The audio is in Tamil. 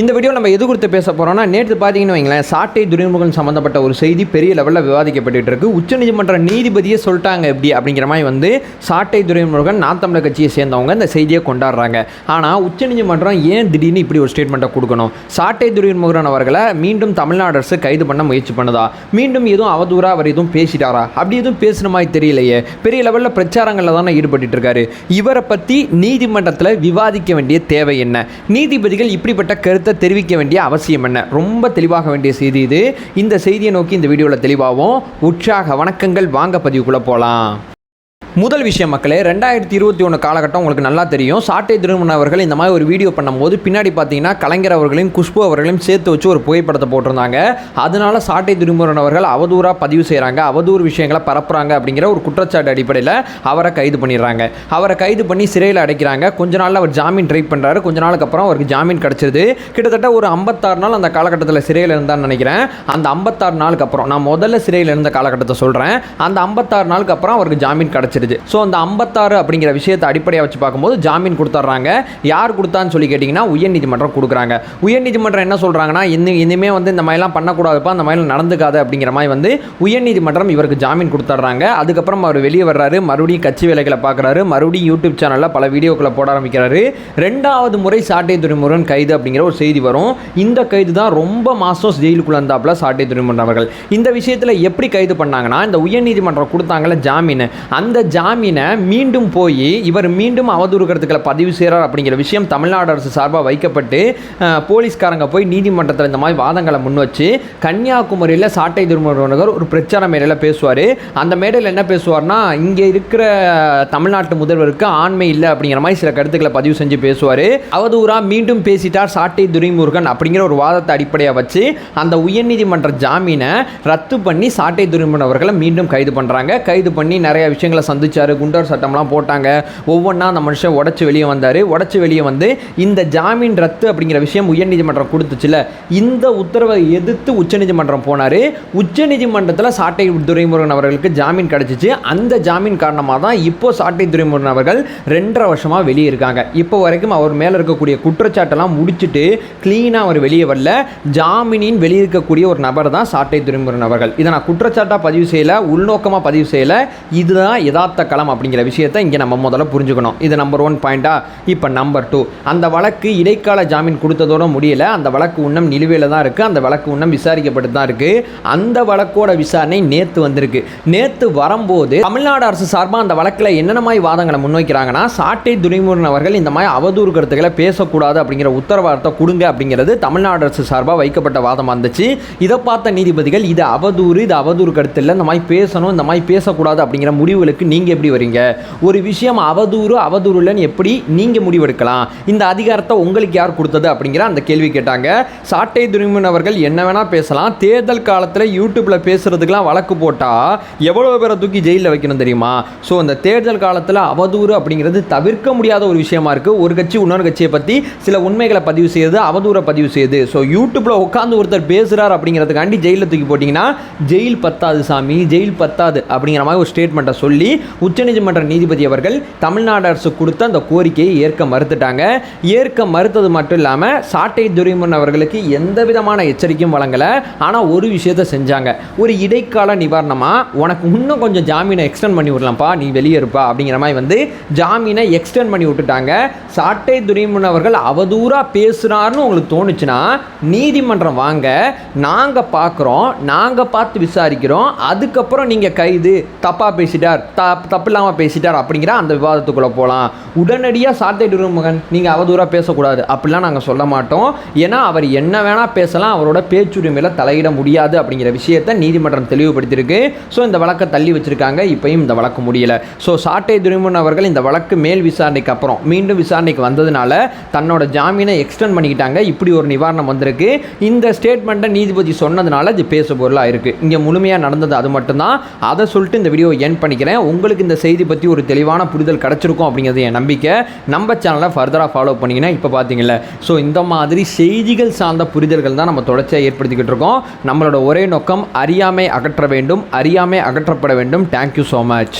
இந்த வீடியோ நம்ம எது கொடுத்து பேச போகிறோம்னா நேற்று பார்த்தீங்கன்னு வைங்களேன் சாட்டை துறைமுகம் சம்மந்தப்பட்ட ஒரு செய்தி பெரிய லெவலில் விவாதிக்கப்பட்டு இருக்கு. உச்சநீதிமன்ற நீதிபதியே சொல்லிட்டாங்க எப்படி அப்படிங்கிற மாதிரி வந்து சாட்டை துறைமுகன் நான் தமிழர் கட்சியை சேர்ந்தவங்க இந்த செய்தியை கொண்டாடுறாங்க. ஆனால் உச்சநீதிமன்றம் ஏன் திடீர்னு இப்படி ஒரு ஸ்டேட்மெண்ட்டை கொடுக்கணும்? சாட்டை துறைமுகன் அவர்களை மீண்டும் தமிழ்நாடு அரசு கைது பண்ண முயற்சி பண்ணுதா? மீண்டும் எதுவும் அவதூறா அவர் எதுவும் பேசிட்டாரா? அப்படி எதுவும் பேசுன மாதிரி தெரியலையே. பெரிய லெவலில் பிரச்சாரங்களில் தானே ஈடுபட்டு இருக்காரு. இவரை பற்றி நீதிமன்றத்தில் விவாதிக்க வேண்டிய தேவை என்ன? நீதிபதிகள் இப்படிப்பட்ட கருத்து தெரிவிக்க வேண்டிய அவசியம் என்ன? ரொம்ப தெளிவாக வேண்டிய செய்தி இது. இந்த செய்தியை நோக்கி இந்த வீடியோவில் தெளிவாகவும் உற்சாக வணக்கங்கள். வாங்க பதிவுக்குள்ளே போகலாம் முதல் விஷயம் மக்களே ரெண்டாயிரத்தி இருபத்தி ஒன்று காலகட்டம் உங்களுக்கு நல்லா தெரியும். சாட்டை திருமணம் அவர்கள் இந்த மாதிரி ஒரு வீடியோ பண்ணும்போது பின்னாடி பார்த்தீங்கன்னா கலைஞர் அவர்களையும் குஷ்பு அவர்களையும் சேர்த்து வச்சு ஒரு புகைப்படத்தை போட்டிருந்தாங்க. அதனால சாட்டை திருமணவர்கள் அவதூறாக பதிவு செய்கிறாங்க அவதூறு விஷயங்களை பரப்புறாங்க அப்படிங்கிற ஒரு குற்றச்சாட்டு அடிப்படையில் அவரை கைது பண்ணிடுறாங்க. அவரை கைது பண்ணி சிறையில் அடைக்கிறாங்க. கொஞ்ச நாளில் அவர் ஜாமீன் ட்ரை பண்ணுறாரு கொஞ்ச நாளுக்கு அப்புறம் அவருக்கு ஜாமீன் கிடச்சிருது. கிட்டத்தட்ட ஒரு ஐம்பத்தாறு நாள் அந்த காலகட்டத்தில் சிறையில் இருந்தான்னு நினைக்கிறேன். அந்த ஐம்பத்தாறு நாளுக்கு அப்புறம் நான் முதல்ல சிறையில் இருந்த காலகட்டத்தை சொல்கிறேன் அந்த ஐம்பத்தாறு நாளுக்கு அப்புறம் அவருக்கு ஜாமீன் கிடச்சிருது ஸோ அந்த ஐம்பத்தாறு அப்படிங்கிற விஷயத்தை அடிப்படையாக வச்சு பார்க்கும்போது ஜாமீன் கொடுத்துட்றாங்க யார் கொடுத்தான்னு சொல்லி கேட்டிங்கன்னா உயர்நீதிமன்றம் கொடுக்குறாங்க. உயர்நீதிமன்றம் என்ன சொல்கிறாங்கன்னா இன்னும் இனிமேல் வந்து இந்த மாதிரிலாம் பண்ணக்கூடாதுப்பா அந்த மாதிரிலாம் நடந்துக்காது அப்படிங்கிற மாதிரி வந்து உயர்நீதிமன்றம் இவருக்கு ஜாமீன் கொடுத்துட்றாங்க அதுக்கப்புறம் அவர் வெளியே வர்றாரு மறுபடியும் கட்சி வேலைகளை பார்க்குறாரு மறுபடியும் யூடியூப் சேனலில் பல வீடியோக்களை போட ஆரம்பிக்கிறாரு. ரெண்டாவது முறை சாட்டை துறைமுருகன் கைது அப்படிங்கிற ஒரு செய்தி வரும். இந்த கைது தான் ரொம்ப மாதம் ஜெயிலுக்குள்ள இருந்தாப்புல சாட்டை துறைமுருகன் அவர்கள். இந்த விஷயத்தில் எப்படி கைது பண்ணாங்கன்னா இந்த உயர்நீதிமன்றம் கொடுத்தாங்கல்ல ஜாமீன் அந்த ஜாமீனை மீண்டும் போய் இவர் மீண்டும் அவதூறு கருத்துக்களை பதிவு செய்கிறார் அப்படிங்கிற விஷயம் தமிழ்நாடு அரசு சார்பாக வைக்கப்பட்டு போலீஸ்காரங்க போய் நீதிமன்றத்தில் இந்த மாதிரி வாதங்களை முன் வச்சு கன்னியாகுமரியில் சாட்டை துருமுருகர் ஒரு பிரச்சார மேடையில் பேசுவார். அந்த மேடையில் என்ன பேசுவார்னா இங்கே இருக்கிற தமிழ்நாட்டு முதல்வருக்கு ஆண்மை இல்லை அப்படிங்கிற மாதிரி சில கருத்துக்களை பதிவு செஞ்சு பேசுவார். அவதூறாக மீண்டும் பேசிட்டார் சாட்டை துரைமுருகன் அப்படிங்கிற ஒரு வாதத்தை அடிப்படையாக வச்சு அந்த உயர்நீதிமன்ற ஜாமீனை ரத்து பண்ணி சாட்டை துரைமுருகன் அவர்களை மீண்டும் கைது பண்ணுறாங்க கைது பண்ணி நிறைய விஷயங்களை சந்தித்தார் குண்டர் சட்டம்லாம் போட்டாங்க. ஒவ்வொன்றா அந்த மனுஷன் உடச்சி வெளியே வந்தார். உடச்சி வெளியே வந்து இந்த ஜாமீன் ரத்து அப்படிங்கிற விஷயம் உயர்நீதிமன்றம் கொடுத்துச்சுல இந்த உத்தரவை எதிர்த்து உச்சநீதிமன்றம் போனார். உச்சநீதிமன்றத்தில் சாட்டை துரைமுருகன் அவர்களுக்கு ஜாமீன் கிடச்சிச்சு. அந்த ஜாமீன் காரணமாக தான் இப்போ சாட்டை துரைமுருகன் அவர்கள் ரெண்டரை வருஷமாக வெளியே இருக்காங்க. இப்போ வரைக்கும் அவர் மேலே இருக்கக்கூடிய குற்றச்சாட்டெல்லாம் முடிச்சுட்டு க்ளீனாக அவர் வெளியே வரல. ஜாமீனின் வெளியே இருக்கக்கூடிய ஒரு நபர் தான் சாட்டை துரைமுருகன் அவர்கள். இதை நான் குற்றச்சாட்டாக பதிவு செய்யலை உள்நோக்கமாக பதிவு செய்யலை. இதுதான் யதார்த்த களம் அப்படிங்கிற விஷயத்தை இங்கே நம்ம முதல்ல புரிஞ்சுக்கணும். இது நம்பர் ஒன் பாயிண்டா இப்போ நம்பர் டூ அந்த வழக்கு இடைக்கால ஜாமீன் கொடுத்ததோட முடியல. அந்த வழக்கு இன்னும் நிலுவையில் தான் இருக்குது அந்த வழக்கு இன்னும் விசாரிக்கப்பட்டு தான் இருக்குது அந்த வழக்கோட விசாரணை நேற்று வந்திருக்கு. நேற்று வரும்போது தமிழ்நாடு அரசு சார்பாக அந்த வழக்கில் என்னென்ன மாதிரி வாதங்களை முன்வைக்கிறாங்கன்னா சாட்டை துரைமுருகன் அவர்கள் இந்த மாதிரி அவதூறு கருத்துக்களை பேசக்கூடாது அப்படிங்கிற உத்தரவாதத்தை கொடுங்க அப்படிங்கிறது தமிழ்நாடு அரசு சார்பாக வைக்கப்பட்ட வாதமாக இருந்துச்சு. இதை பார்த்த நீதிபதிகள் இது அவதூறு இது அவதூறு கருத்து இல்லை. இந்த மாதிரி பேசணும் இந்த மாதிரி பேசக்கூடாது அப்படிங்கிற முடிவுகளுக்கு நீங்கள் எப்படி வரீங்க? ஒரு விஷயம் அவதூறு அவதூறு இல்லைன்னு எப்படி நீங்கள் முடிவெடுக்கலாம்? இந்த அதிகாரத்தை உங்களுக்கு யார் கொடுத்தது? அப்படிங்கிற அந்த கேள்வி கேட்டாங்க. சாட்டை துரைமுருகன் அவர்கள் என்ன வேணால் பேசலாம். தேர்தல் காலத்தில் யூடியூப்பில் பேசுகிறதுக்கெலாம் வழக்கு போட்டால் எவ்வளோ பேரை தூக்கி ஜெயிலில் வைக்கணும் தெரியுமா? ஸோ அந்த தேர்தல் காலத்தில் அவதூறு அப்படிங்கிறது தவிர்க்க முடியாத ஒரு விஷயமா இருக்குது ஒரு கட்சி இன்னொரு கட்சியை பற்றி சில உண்மைகளை பதிவு செய்யுது அவதூறை பதிவு செய்யுது ஸோ யூடியூப்பில் உட்காந்து ஒருத்தர் பேசுகிறார் அப்படிங்கிறதுக்காண்டி ஜெயிலில் தூக்கி போட்டிங்கன்னா ஜெயில் பத்தாது சாமி ஜெயில் பத்தாது அப்படிங்கிற மாதிரி ஒரு ஸ்டேட்மெண்ட்டை சொல்லி உச்சநீதிமன்ற நீதிபதி அவர்கள் தமிழ்நாடு அரசு கொடுத்த அந்த கோரிக்கையை ஏற்க மறுத்துட்டாங்க. ஏற்க மறுத்தது மட்டும் இல்லாமல் சாட்டை துரைமுருகன் அவர்களுக்கு எந்த விதமான எச்சரிக்கையும் வழங்கலை. ஆனால் ஒரு விஷயத்தை செஞ்சாங்க. ஒரு இடைக்கால நிவாரணமாக உனக்கு இன்னும் கொஞ்சம் ஜாமீனை எக்ஸ்டெண்ட் பண்ணி விடலாம்ப்பா நீ வெளியே இருப்பா அப்படிங்கிற மாதிரி வந்து ஜாமீனை எக்ஸ்டெண்ட் பண்ணி விட்டுட்டாங்க. சாட்டை துரைமுருகன் அவர்கள் அவதூறாக பேசுகிறாருன்னு உங்களுக்கு தோணுச்சுன்னா நீதிமன்றம் வாங்க. நாங்கள் பார்க்குறோம் நாங்கள் பார்த்து விசாரிக்கிறோம். அதுக்கப்புறம் நீங்கள் கைது. தப்பாக பேசிட்டார். தா தப்பு இல்லாமல் பேசிட்டார் அப்படிங்கிற அந்த விவாதத்துக்குள்ளே போகலாம் உடனடியாக சாட்டை துருமுகன் நீங்கள் அவதூறாக பேசக்கூடாது. அப்படிலாம் நாங்கள் சொல்ல மாட்டோம். ஏன்னா அவர் என்ன வேணால் பேசலாம் அவரோட பேச்சுரிமையில் தலையிட முடியாது அப்படிங்கிற விஷயத்தை நீதிமன்றம் தெளிவுபடுத்தியிருக்கு. ஸோ இந்த வழக்கை தள்ளி வச்சுருக்காங்க. இப்போயும் இந்த வழக்கு முடியல. ஸோ சாட்டை துரைமுருகன் அவர்கள் இந்த வழக்கு மேல் விசாரணைக்கு அப்புறம் மீண்டும் விசாரணைக்கு வந்ததுனால தன்னோட ஜாமீனை எக்ஸ்டெண்ட் பண்ணிக்கிட்டாங்க. இப்படி ஒரு நிவாரணம் வந்திருக்கு. இந்த ஸ்டேட்மெண்ட்டை நீதிபதி சொன்னதுனால இது பேசு பொருளாக இருக்குது இங்கே முழுமையாக நடந்தது அது மட்டும்தான். அதை சொல்லிட்டு இந்த வீடியோ என் பண்ணிக்கிறேன். உங்கள் உங்களுக்கு இந்த செய்தி பற்றி ஒரு தெளிவான புரிதல் கிடச்சிருக்கும் அப்படிங்கிறது என் நம்பிக்கை. நம்ம சேனலை ஃபர்தராக ஃபாலோ பண்ணிங்கன்னா இப்போ பார்த்தீங்கல்ல ஸோ இந்த மாதிரி செய்திகள் சார்ந்த புரிதல்கள் தான் நம்ம தொடர்ச்சியாக ஏற்படுத்திக்கிட்டு இருக்கோம். நம்மளோட ஒரே நோக்கம் அறியாமை அகற்ற வேண்டும். அறியாமை அகற்றப்பட வேண்டும். Thank you so much